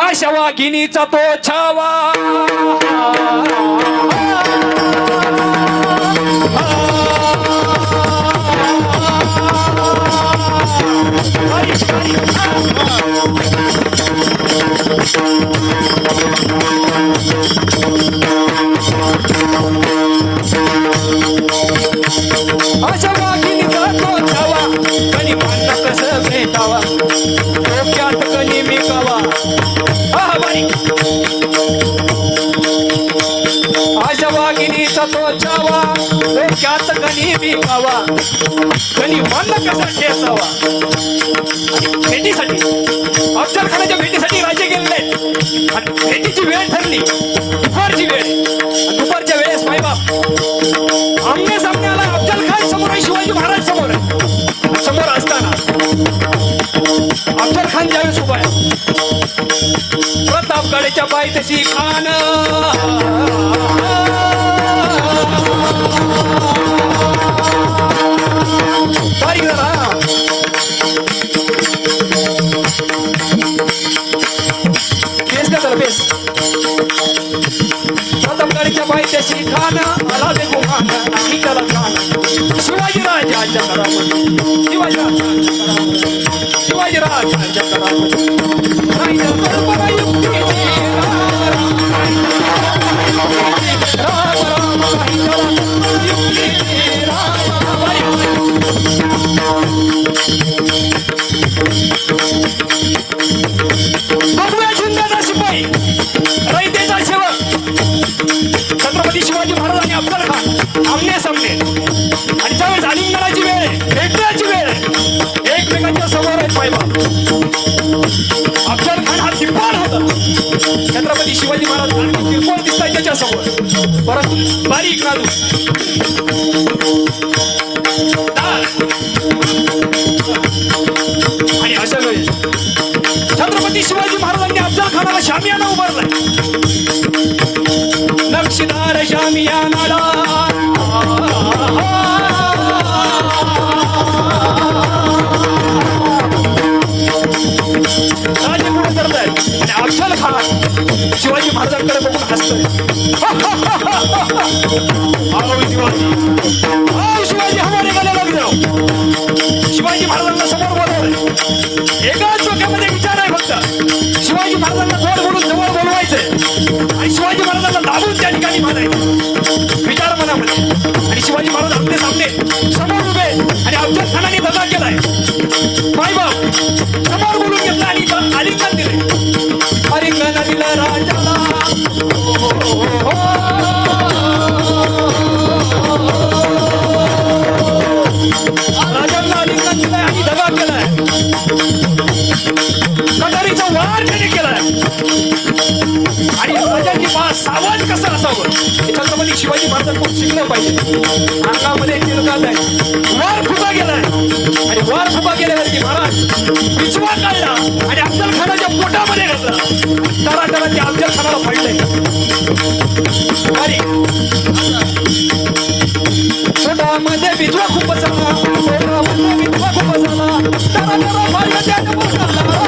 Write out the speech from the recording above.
आशा वाघिणीचा तो छावा. अशा वाघिणीचा तो छावा. कधी भांडण कसं भेटावा? हा बारीक वाघिणीचा तो छावा डोक्यात कणी विकावा कणी भांडण कसं ठेसावा भेटीसाठी अफजल खानाच्या भेटीसाठी राजे गेलेले आणि भेटीची वेळ ठरली दुपारची वेळ दुपारच्या वेळेस मायबाप आमने सामने प्रतापगडच्या पायथशी खान. बारीक का जरा बेस प्रतापगडच्या पायथ्याशी खान आला ते गुमान आणि त्याला खान. शिवाजी राजाच्या करामध्ये शिवाजी राजाच्या करामध्ये शिवाजी राजाच्या करामध्ये आमने सामने. आणि ज्यावेळेस आलिंगनाची वेळ आहे भेटण्याची वेळ. आहे एकमेकांच्या समोर आहेत पायबा अफजल खान हा दिप्पाड होता. छत्रपती शिवाजी महाराज आणखी किरकोळ दिसताय त्याच्यासमोर. परंतु बारीक नाजूक आणि अशा वेळेस छत्रपती शिवाजी महाराजांनी अफजल खानाला शामियाना उभारलाय. शिवाजी बघून हसतोय. शिवाजी शिवाजी हमारे गले लग जाओ हो. शिवाजी महाराजांना समोर बोलवलंय. एकाच डोक्यामध्ये विचार आहे फक्त. शिवाजी महाराजांना जोड बोलून जवळ बोलवायचंय. आणि शिवाजी महाराजांना दाबून त्या ठिकाणी मानायचं विचार मनामध्ये. आणि शिवाजी महाराज आपले सामने समोर उभे आणि अफजल खानाने दगा केलाय. मायबाप समोर बोलून घेतला आणि इथं दिले आलिंगन दिलं राज दिलंय आणि दगा केलाय. कटारीचा वार त्याने केलाय? आणि राजांनी पहा सावध कसं असावं? हे छत्रपती शिवाजी खूप शिकलं पाहिजे. अंगामध्ये तिरकात आहे. वार फुगा गेलाय. आणि वार फुगा गेल्यावरती महाराज पिचवा काढला आणि अफजल खानाच्या पोटामध्ये घातला. तरा तरा ते अफजल खानाला पडलंय Thank you.